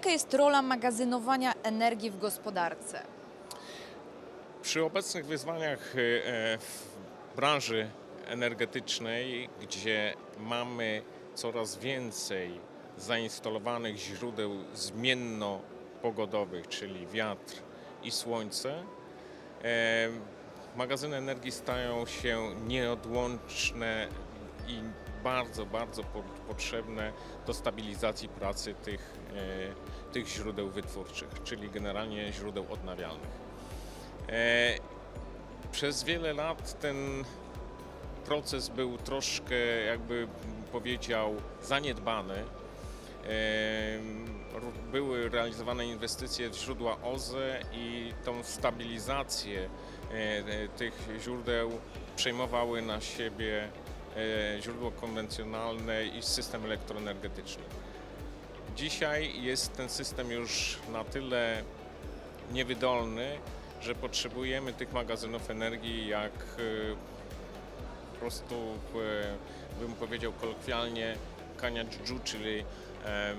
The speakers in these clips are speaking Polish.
Jaka jest rola magazynowania energii w gospodarce? Przy obecnych wyzwaniach e, e, w branży energetycznej, gdzie mamy coraz więcej zainstalowanych źródeł zmienno-pogodowych, czyli wiatr i słońce, e, magazyny energii stają się nieodłączne i bardzo, bardzo po- potrzebne do stabilizacji pracy tych, tych źródeł wytwórczych, czyli generalnie źródeł odnawialnych. E, Przez wiele lat ten proces był troszkę, jakby powiedział, zaniedbany. E, Były realizowane inwestycje w źródła OZE i tą stabilizację e, e, tych źródeł przejmowały na siebie e, źródło konwencjonalne i system elektroenergetyczny. Dzisiaj jest ten system już na tyle niewydolny, że potrzebujemy tych magazynów energii jak e, po prostu, e, bym powiedział kolokwialnie, kania dżdżu, czyli e,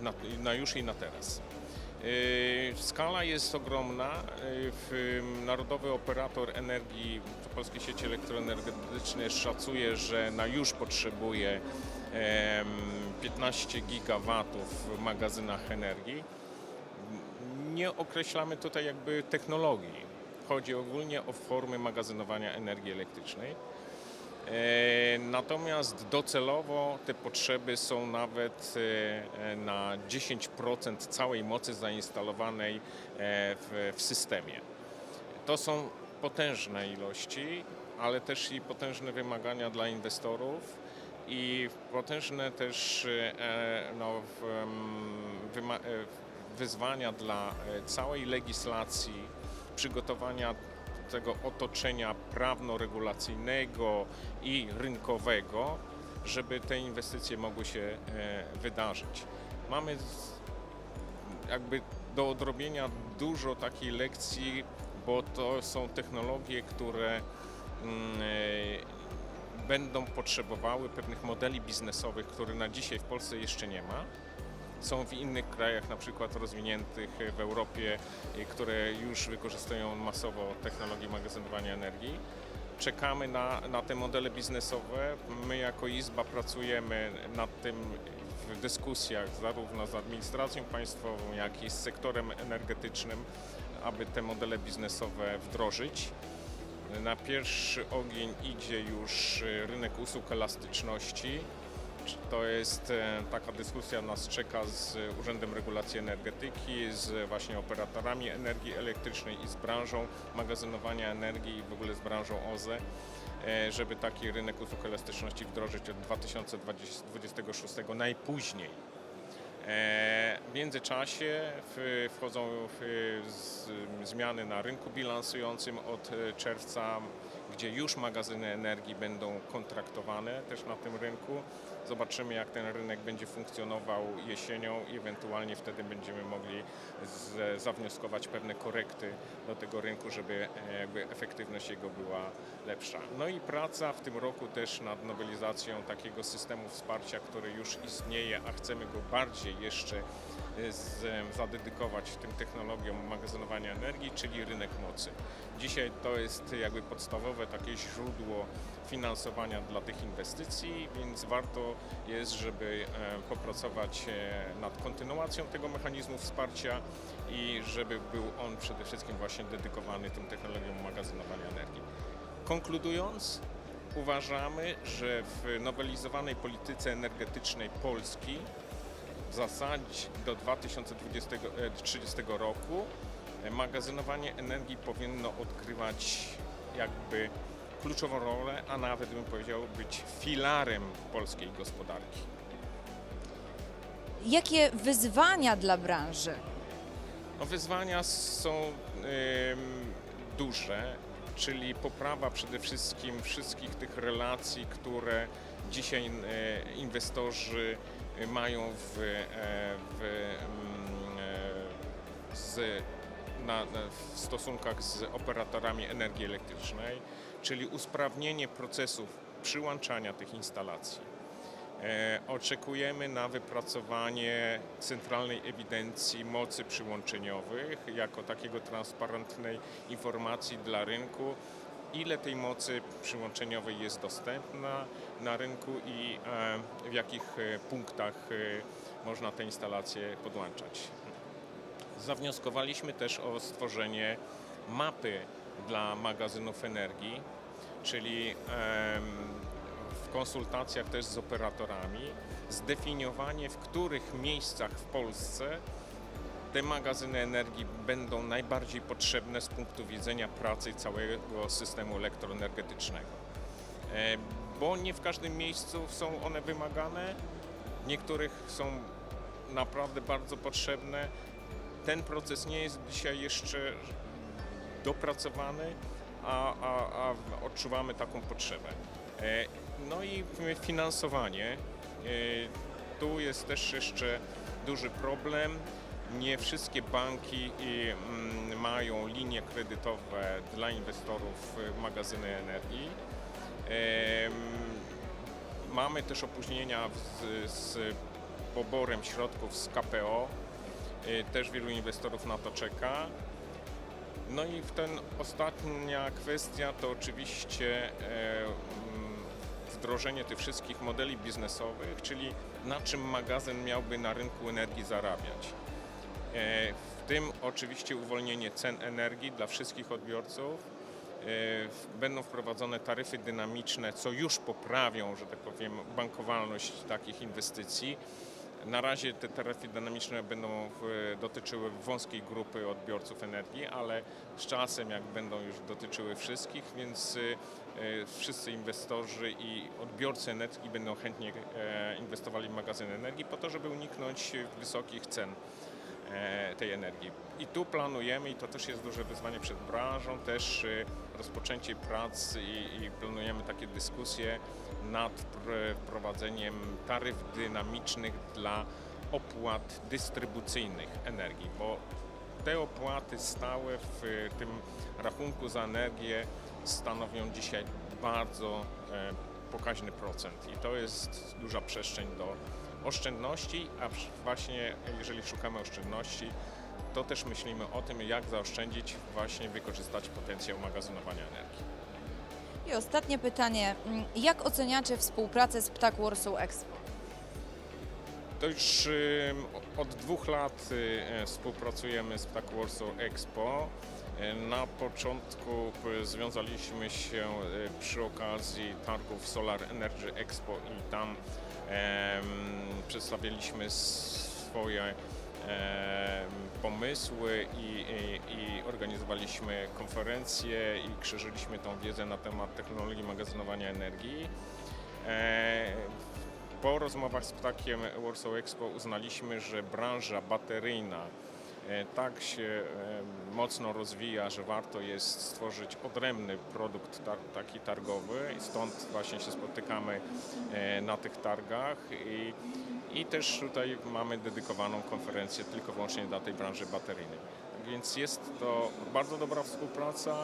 na, na już i na teraz. Skala jest ogromna. Narodowy Operator Energii Polskiej Sieci Elektroenergetycznej szacuje, że na już potrzebuje 15 gigawatów w magazynach energii nie określamy tutaj jakby technologii. Chodzi ogólnie o formy magazynowania energii elektrycznej. E, Natomiast docelowo te potrzeby są nawet e, na 10% całej mocy zainstalowanej e, w, w systemie. To są potężne ilości, ale też i potężne wymagania dla inwestorów i potężne też e, no, wyma- e, wyzwania dla e, całej legislacji, przygotowania tego otoczenia prawno-regulacyjnego i rynkowego, żeby te inwestycje mogły się wydarzyć. Mamy jakby do odrobienia dużo takiej lekcji, bo to są technologie, które mm, będą potrzebowały pewnych modeli biznesowych, które na dzisiaj w Polsce jeszcze nie ma. Są w innych krajach, na przykład rozwiniętych w Europie, które już wykorzystują masowo technologię magazynowania energii. Czekamy na, na te modele biznesowe. My jako Izba pracujemy nad tym w dyskusjach zarówno z administracją państwową, jak i z sektorem energetycznym, aby te modele biznesowe wdrożyć. Na pierwszy ogień idzie już e, rynek usług elastyczności. To jest e, taka dyskusja nas czeka z Urzędem Regulacji Energetyki, z właśnie operatorami energii elektrycznej i z branżą magazynowania energii i w ogóle z branżą OZE, e, żeby taki rynek usług elastyczności wdrożyć od 2026 najpóźniej. E, W międzyczasie wchodzą zmiany na rynku bilansującym od e, czerwca, gdzie już magazyny energii będą kontraktowane też na tym rynku. Zobaczymy, jak ten rynek będzie funkcjonował jesienią i ewentualnie wtedy będziemy mogli z, zawnioskować pewne korekty do tego rynku, żeby e, jakby efektywność jego była lepsza. No i praca w tym roku też nad nowelizacją takiego systemu wsparcia, który już istnieje, a chcemy go bardziej jeszcze z, zadedykować tym technologiom magazynowania energii, czyli rynek mocy. Dzisiaj to jest jakby podstawowe takie źródło finansowania dla tych inwestycji, więc warto jest, żeby popracować e, nad kontynuacją tego mechanizmu wsparcia i żeby był on przede wszystkim właśnie dedykowany tym technologiom magazynowania energii. Konkludując, uważamy, że w nowelizowanej polityce energetycznej Polski w zasadzie do 2030 roku e, magazynowanie energii powinno odgrywać jakby kluczową rolę, a nawet bym powiedział być filarem polskiej gospodarki. Jakie wyzwania dla branży? No, wyzwania są duże, czyli poprawa przede wszystkim wszystkich tych relacji, które dzisiaj e, inwestorzy e, mają w, e, w, mm, e, z, na, w stosunkach z operatorami energii elektrycznej, czyli usprawnienie procesów przyłączania tych instalacji. E, Oczekujemy na wypracowanie centralnej ewidencji mocy przyłączeniowych jako takiego transparentnej informacji dla rynku, ile tej mocy przyłączeniowej jest dostępna na rynku i e, w jakich e, punktach e, można te instalacje podłączać. Zawnioskowaliśmy też o stworzenie mapy dla magazynów energii, czyli w konsultacjach też z operatorami zdefiniowanie, w których miejscach w Polsce te magazyny energii będą najbardziej potrzebne z punktu widzenia pracy całego systemu elektroenergetycznego. E, Bo nie w każdym miejscu są one wymagane, w niektórych są naprawdę bardzo potrzebne. Ten proces nie jest dzisiaj jeszcze dopracowany, a, a, a odczuwamy taką potrzebę. E, No i finansowanie. E, Tu jest też jeszcze duży problem. Nie wszystkie banki mm, mają linie kredytowe dla inwestorów w magazyny energii. Mamy też opóźnienia z, z poborem środków z KPO. E, Też wielu inwestorów na to czeka. No i w ten ostatnia kwestia to oczywiście e, mm, wdrożenie tych wszystkich modeli biznesowych, czyli na czym magazyn miałby na rynku energii zarabiać. E, W tym oczywiście uwolnienie cen energii dla wszystkich odbiorców. E, Będą wprowadzone taryfy dynamiczne, co już poprawią, że tak powiem, bankowalność takich inwestycji. Na razie te taryfy dynamiczne będą dotyczyły wąskiej grupy odbiorców energii, ale z czasem jak będą już dotyczyły wszystkich, więc y, wszyscy inwestorzy i odbiorcy energii będą chętnie e, inwestowali w magazyny energii po to, żeby uniknąć wysokich cen e, tej energii. I tu planujemy, i to też jest duże wyzwanie przed branżą, też y, rozpoczęcie prac i, i planujemy takie dyskusje nad pr- wprowadzeniem taryf dynamicznych dla opłat dystrybucyjnych energii, bo te opłaty stałe w y, tym rachunku za energię stanowią dzisiaj bardzo e, pokaźny procent i to jest duża przestrzeń do oszczędności, a właśnie jeżeli szukamy oszczędności, to też myślimy o tym, jak zaoszczędzić, właśnie wykorzystać potencjał magazynowania energii. I ostatnie pytanie. Mm, Jak oceniacie współpracę z Ptak Warsaw Expo? To już y, od dwóch lat y, e, współpracujemy z Ptak Warsaw Expo. E, Na początku związaliśmy się e, przy okazji targów Solar Energy Expo i tam em, przedstawialiśmy swoje pomysły i, i, i organizowaliśmy konferencje i krzyżyliśmy tą wiedzę na temat technologii magazynowania energii. E, po rozmowach z Ptakiem Warsaw Expo uznaliśmy, że branża bateryjna tak się e, mocno rozwija, że warto jest stworzyć odrębny produkt taki targowy i stąd właśnie się spotykamy e, na tych targach i, i też tutaj mamy dedykowaną konferencję tylko wyłącznie dla tej branży bateryjnej. Tak więc jest to bardzo dobra współpraca.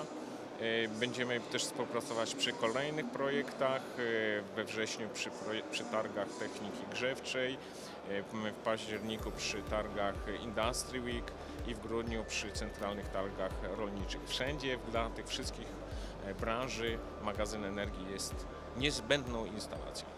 E, Będziemy też współpracować przy kolejnych projektach. e, We wrześniu przy, przy targach techniki grzewczej, e, w październiku przy targach Industry Week i w grudniu przy centralnych targach rolniczych. Wszędzie dla tych wszystkich branży magazyn energii jest niezbędną instalacją.